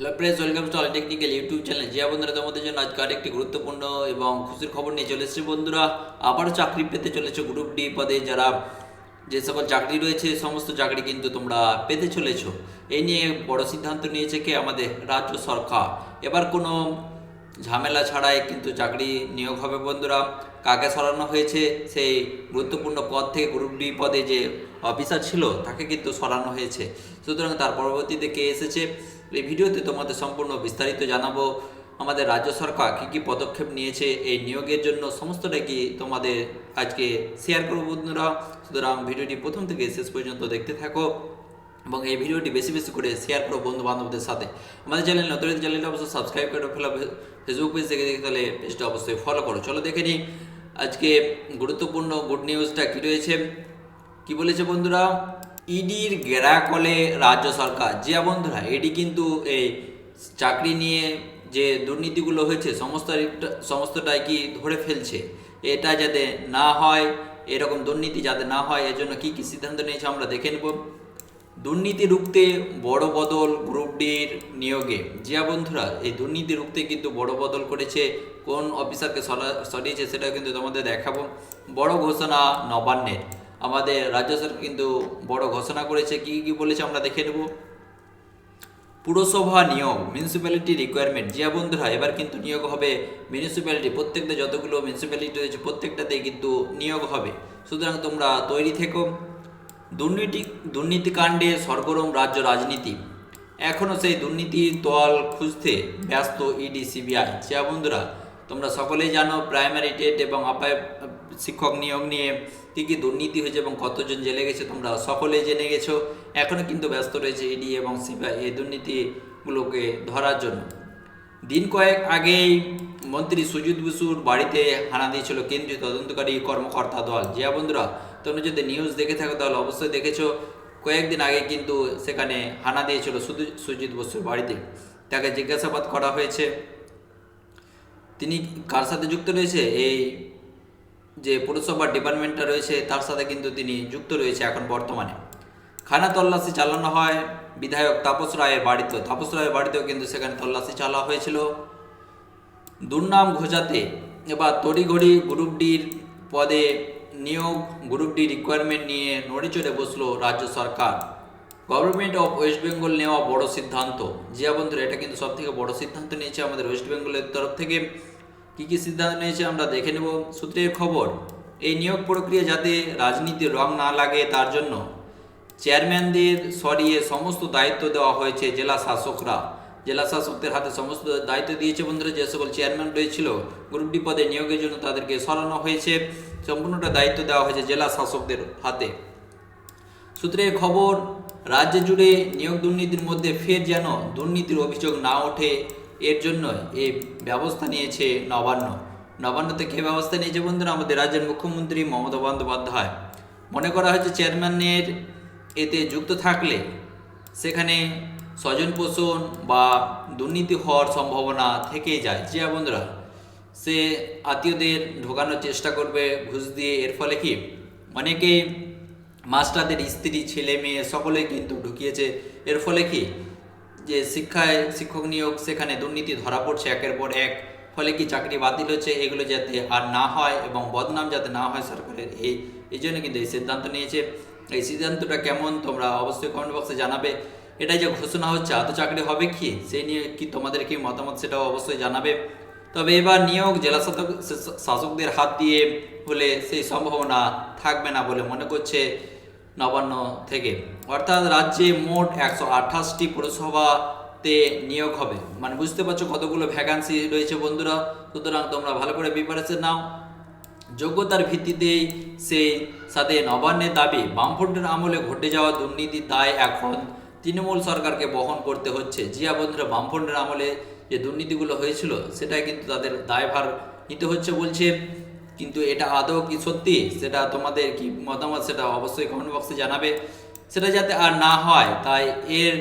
Hello press welcome to technical YouTube channel যে বন্ধুরা, তোমাদের জন্য আজকে আরেকটি গুরুত্বপূর্ণ এবং খুশির খবর নিয়ে চলে এসেছে বন্ধুরা। আবারও চাকরি পেতে চলেছে গ্রুপ ডি পদে। যারা যে সকল চাকরি রয়েছে, সমস্ত চাকরি কিন্তু তোমরা পেতে চলেছ। এই নিয়ে বড় সিদ্ধান্ত নিয়েছে কে? আমাদের রাজ্য সরকার। এবার কোনো ঝামেলা ছাড়াই কিন্তু চাকরি নিয়োগ হবে বন্ধুরা। কাকে সরানো হয়েছে? সেই গুরুত্বপূর্ণ পদ থেকে গ্রুপ ডি পদে যে অফিসার ছিল, তাকে কিন্তু সরানো হয়েছে। সুতরাং তার পরবর্তীতে কে এসেছে? এই ভিডিওতে তোমাদের সম্পূর্ণ বিস্তারিত জানাব। আমাদের রাজ্য সরকার কী কী পদক্ষেপ নিয়েছে, এই নিয়োগের জন্য সমস্তটাই কি তোমাদের আজকে শেয়ার করব বন্ধুরা। সুতরাং ভিডিওটি প্রথম থেকে শেষ পর্যন্ত দেখতে থাকো এবং এই ভিডিওটি বেশি বেশি করে শেয়ার করো বন্ধু বান্ধবদের সাথে। আমাদের চ্যানেল নতুন চ্যানেলটা অবশ্যই সাবস্ক্রাইব করে ফেলা ফেসবুক পেজ থেকে দেখে তাহলে পেজটা অবশ্যই ফলো করো। চলো দেখে নিই আজকে গুরুত্বপূর্ণ গুড নিউজটা কী রয়েছে? কী বলেছে বন্ধুরা? ইডির গেরা কলে রাজ্য সরকার যে বন্ধুরা এটি কিন্তু এই চাকরি নিয়ে যে দুর্নীতিগুলো হয়েছে, সমস্ত সমস্তটাই কি ধরে ফেলছে? এটা যাতে না হয়, এরকম দুর্নীতি যাতে না হয়, এর জন্য কী কী সিদ্ধান্ত নিয়েছে আমরা দেখে নেব। দুর্নীতি রুখতে বড় বদল গ্রুপ ডির নিয়োগে। জিয়া বন্ধুরা, এই দুর্নীতি রুখতে কিন্তু বড় বদল করেছে, কোন অফিসারকে সরা- সরিয়েছে সেটা কিন্তু তোমাদের দেখাবো। বড় ঘোষণা নবান্নের। আমাদের রাজ্য সরকার কিন্তু বড় ঘোষণা করেছে, কি কি বলেছে আমরা দেখে নেব। পুরসভা নিয়োগ মিউনিসিপ্যালিটি রিকোয়ারমেন্ট জিয়া বন্ধুরা, এবার কিন্তু নিয়োগ হবে মিউনিসিপ্যালিটি প্রত্যেকটা যতগুলো মিউনিসিপ্যালিটি রয়েছে প্রত্যেকটাতেই কিন্তু নিয়োগ হবে। সুতরাং তোমরা তৈরি থেকো। দুর্নীতি, দুর্নীতিকাণ্ডে সরগরম রাজ্য রাজনীতি। এখনও সেই দুর্নীতির তল খুঁজতে ব্যস্ত ইডি সিবিআই জিয়া বন্ধুরা, তোমরা সকলেই জানো প্রাইমারি টেট এবং আপায় শিক্ষক নিয়োগ নিয়ে কী কী দুর্নীতি হয়েছে এবং কতজন জেলে গেছে তোমরা সকলেই জেনে গেছো। এখনও কিন্তু ব্যস্ত রয়েছে ইডি এবং সিবিআই এই দুর্নীতিগুলোকে ধরার জন্য। দিন কয়েক আগেই মন্ত্রী সুজিত বসুর বাড়িতে হানা দিয়েছিল কেন্দ্রীয় তদন্তকারী কর্মকর্তা দল। জিয়া বন্ধুরা, তোমরা যদি নিউজ দেখে থাকো তাহলে অবশ্যই দেখেছ, কয়েকদিন আগে কিন্তু সেখানে হানা দিয়েছিল শুধু সুজিত বসুর বাড়িতে। তাকে জিজ্ঞাসাবাদ করা হয়েছে। তিনি কার সাথে যুক্ত রয়েছে? এই যে পুরসভার ডিপার্টমেন্টটা রয়েছে, তার সাথে কিন্তু তিনি যুক্ত রয়েছে এখন বর্তমানে। খানা তল্লাশি চালানো হয় বিধায়ক তাপস রায়ের বাড়িতেও। তাপস রায়ের বাড়িতেও কিন্তু সেখানে তল্লাশি চালা হয়েছিল। দুর্নাম ঘোচাতে এবার তড়িঘড়ি গ্রুপ ডির পদে নিয়োগ, গ্রুপ ডি রিকোয়ারমেন্ট নিয়ে নড়িচড়ে বসল রাজ্য সরকার। গভর্নমেন্ট অফ ওয়েস্ট বেঙ্গল নেওয়া বড় সিদ্ধান্ত। জিয়া বন্ধুরা, এটা কিন্তু সব থেকে বড় সিদ্ধান্ত নিয়েছে আমাদের ওয়েস্ট বেঙ্গলের তরফ থেকে। কী কী সিদ্ধান্ত নিয়েছে আমরা দেখে নেব সূত্রের খবর। এই নিয়োগ প্রক্রিয়া যাতে রাজনীতির রং না লাগে, তার জন্য চেয়ারম্যানদের সরিয়ে সমস্ত দায়িত্ব দেওয়া হয়েছে জেলা শাসকরা। জেলা শাসকদের হাতে সমস্ত দায়িত্ব দিয়েছে বন্ধুরা, যে সকল চেয়ারম্যান রয়েছিল, গ্রুপ ডি পদে নিয়োগের জন্য তাদেরকে সরানো হয়েছে। সম্পূর্ণটা দায়িত্ব দেওয়া হয়েছে জেলা শাসকদের হাতে। সূত্রের খবর, রাজ্য জুড়ে নিয়োগ দুর্নীতির মধ্যে ফের যেন দুর্নীতির অভিযোগ না ওঠে এর জন্য এই ব্যবস্থা নিয়েছে নবান্ন। নবান্নতে কে ব্যবস্থা নিয়েছে বন্ধুরা? আমাদের রাজ্যের মুখ্যমন্ত্রী মমতা বন্দ্যোপাধ্যায়। মনে করা হয়েছে চেয়ারম্যানের এতে যুক্ত থাকলে সেখানে স্বজন পোষণ বা দুর্নীতি হওয়ার সম্ভাবনা থেকেই যায়। যে বন্ধুরা, সে আত্মীয়দের ঢোকানোর চেষ্টা করবে, ঘুষ দিয়ে। এর ফলে কি? অনেকেই মাস্টারদের স্ত্রী, ছেলে, মেয়ে সকলে কিন্তু ঢুকিয়েছে। এর ফলে কি? যে শিক্ষায় শিক্ষক নিয়োগ, সেখানে দুর্নীতি ধরা পড়ছে একের পর এক, ফলে কি চাকরি বাতিল হচ্ছে? এগুলো যাতে আর না হয় এবং বদনাম যাতে না হয় সরকারের এই এই জন্য কিন্তু এই সিদ্ধান্ত নিয়েছে। এই সিদ্ধান্তটা কেমন তোমরা অবশ্যই কমেন্ট বক্সে জানাবে। এটাই যে ঘোষণা হচ্ছে, এত চাকরি হবে কি? সেই নিয়ে কি তোমাদের কি মতামত সেটাও অবশ্যই জানাবে। তবে এবার নিয়োগ জেলা শাসক শাসকদের হাত দিয়ে হলে সেই সম্ভাবনা থাকবে না বলে মনে করছে নবান্ন থেকে। অর্থাৎ রাজ্যে মোট একশো আঠাশটি পুরসভাতে নিয়োগ হবে। মানে বুঝতে পারছ কতগুলো ভ্যাকান্সি রয়েছে বন্ধুরা? সুতরাং তোমরা ভালো করে প্রিপারেশন নাও। যোগ্যতার ভিত্তিতেই সেই সাথে নবান্নের দাবি, বামফ্রন্টের আমলে ঘটে যাওয়া দুর্নীতির দায় এখন তৃণমূল সরকারকে বহন করতে হচ্ছে। জিয়া বন্ধুরা, বামফ্রন্টের আমলে যে দুর্নীতিগুলো হয়েছিল, সেটাই কিন্তু তাদের দায়ভার নিতে হচ্ছে বলছে। কিন্তু এটা আদৌ কি সত্যি? সেটা তোমাদের কি মতামত সেটা অবশ্যই কমেন্ট বক্সে জানাবে। সেটা যাতে আর না হয়, তাই এর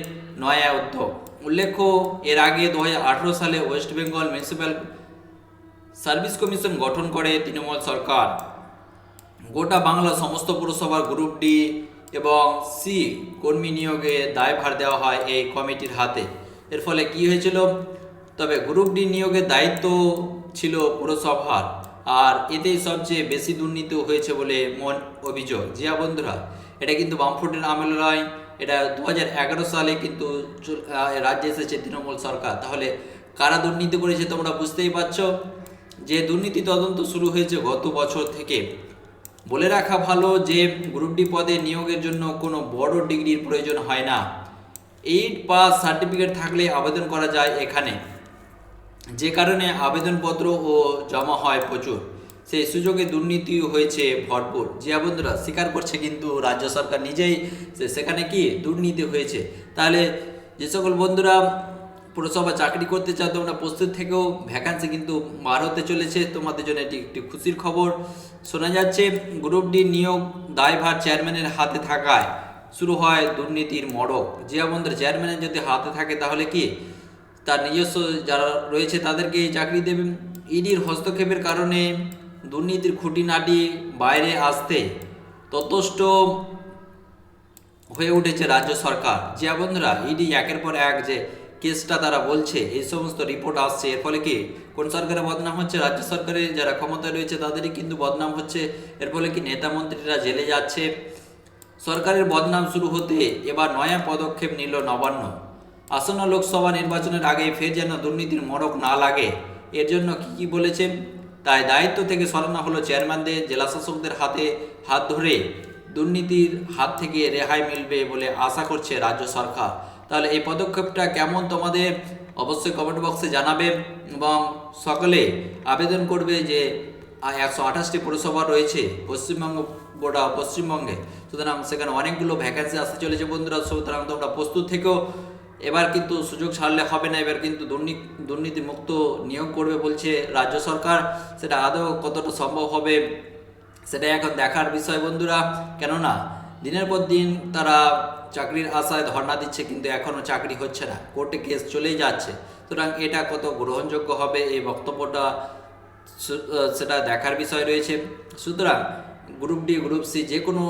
নয়া উদ্যোগ। উল্লেখ্য, এর আগে দু হাজার আঠেরো সালে West Bengal municipal service commission গঠন করে তৃণমূল সরকার। গোটা বাংলা সমস্ত পুরসভার গ্রুপ ডি এবং সি কর্মী নিয়োগে দায়ভার দেওয়া হয় এই কমিটির হাতে। এর ফলে কি হয়েছিল? তবে গ্রুপ ডি নিয়োগের দায়িত্ব ছিল পুরসভার। আর এতেই সবচেয়ে বেশি দুর্নীতি হয়েছে বলে মন অভিযোগ। জিয়া বন্ধুরা, এটা কিন্তু বামফ্রন্টের আমল নয়, এটা দু হাজার এগারো সালে কিন্তু রাজ্যে এসেছে তৃণমূল সরকার। তাহলে কারা দুর্নীতি করেছে তোমরা বুঝতেই পারছ? যে দুর্নীতি তদন্ত শুরু হয়েছে গত বছর থেকে। বলে রাখা ভালো যে গ্রুপ ডি পদে নিয়োগের জন্য কোনো বড় ডিগ্রির প্রয়োজন হয় না। এইট পাস সার্টিফিকেট থাকলে আবেদন করা যায় এখানে। যে কারণে আবেদনপত্র ও জমা হয় প্রচুর। সেই সুযোগে দুর্নীতি হয়েছে ভরপুর। জিয়া বন্ধুরা, স্বীকার করছে কিন্তু রাজ্য সরকার নিজেই সেখানে কি দুর্নীতি হয়েছে। তাহলে যে সকল বন্ধুরা পুরসভা চাকরি করতে চাও, তোমরা প্রস্তুত থেকেও ভ্যাকান্সি কিন্তু বার হতে চলেছে। তোমাদের জন্য এটি একটি খুশির খবর। শোনা যাচ্ছে গ্রুপ ডি নিয়োগ দায়ভার চেয়ারম্যানের হাতে থাকায় শুরু হয় দুর্নীতির মড়ক। জিয়া বন্ধুরা চেয়ারম্যানের যদি হাতে থাকে তাহলে কি তার নিজস্ব যারা রয়েছে তাদেরকে চাকরি দেবেন ইডির হস্তক্ষেপের কারণে দুর্নীতির খুঁটিনাটি বাইরে আসতে ততষ্ট হয়ে উঠেছে রাজ্য সরকার। জিয়া বন্ধুরা, ইডি একের পর এক যে কেসটা তারা বলছে, এই সমস্ত রিপোর্ট আসছে। এর ফলে কি কোন সরকারের বদনাম হচ্ছে? রাজ্য সরকারের যারা ক্ষমতায় রয়েছে তাদেরই কিন্তু বদনাম হচ্ছে। এর ফলে কি নেতা মন্ত্রীরা জেলে যাচ্ছে? সরকারের বদনাম শুরু হতে এবার নয়া পদক্ষেপ নিল নবান্ন। আসন্ন লোকসভা নির্বাচনের আগে ফের যেন দুর্নীতির মরক না লাগে, এর জন্য কি কি বলেছেন? তাই দায়িত্ব থেকে সরানো হলো চেয়ারম্যানদের, জেলাশাসকদের হাতে হাত ধরে দুর্নীতির হাত থেকে রেহাই মিলবে বলে আশা করছে রাজ্য সরকার। তাহলে এই পদক্ষেপটা কেমন তোমাদের? অবশ্যই কমেন্ট বক্সে জানাবে এবং সকলে আবেদন করবে যে একশো আঠাশটি পৌরসভা রয়েছে পশ্চিমবঙ্গ গোটা পশ্চিমবঙ্গে। সুতরাং সেখানে অনেকগুলো ভ্যাকেন্সি আসতে চলেছে বন্ধুরা, সুতরাং তোমরা প্রস্তুত থেকেও এবার কিন্তু সুযোগ ছাড়লে হবে না, এবার কিন্তু দুর্নীতি দুর্নীতি মুক্ত নিয়োগ করবে বলছে রাজ্য সরকার। সেটা আদৌ কতটা সম্ভব হবে, সেটা এখন দেখার বিষয় বন্ধুরা। কেননা, দিনের পর দিন তারা চাকরির আশায় ধর্ণা দিচ্ছে, কিন্তু এখনও চাকরি হচ্ছে না। কোর্টে কেস চলেই যাচ্ছে। সুতরাং এটা কত গ্রহণযোগ্য হবে, এই বক্তব্যটা সেটা দেখার বিষয় রয়েছে। সুতরাং, গ্রুপ ডি, গ্রুপ সি, যে কোনো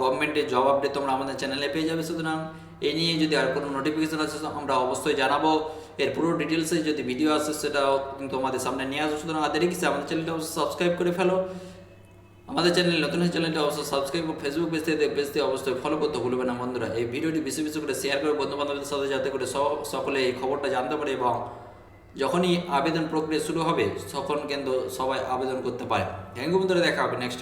গভর্নমেন্টের জব আপডেট তোমরা আমাদের চ্যানেলে পেয়ে যাবে। সুতরাং এই নিয়ে যদি আর কোনো নোটিফিকেশান আছে আমরা অবশ্যই জানাব। এর পুরো ডিটেলসে যদি ভিডিও আসে, সেটাও কিন্তু আমাদের সামনে নিয়ে আসব। সুতরাং আর দেরি কিছু আমাদের চ্যানেলটা অবশ্যই সাবস্ক্রাইব করে ফেলো। আমাদের চ্যানেল নতুন চ্যানেলটা অবশ্যই সাবস্ক্রাইব ও ফেসবুক পেজ থেকে পেজ থেকে অবশ্যই ফলো করতে ভুলবে না বন্ধুরা। এই ভিডিওটি বেশি বেশি করে শেয়ার করে বন্ধু বান্ধবদের সাথে, যাতে করে সকলে এই খবরটা জানতে পারে এবং যখনই আবেদন প্রক্রিয়া শুরু হবে, তখন কিন্তু সবাই আবেদন করতে পারে। থ্যাংক ইউ বন্ধুরা, দেখা হবে নেক্সট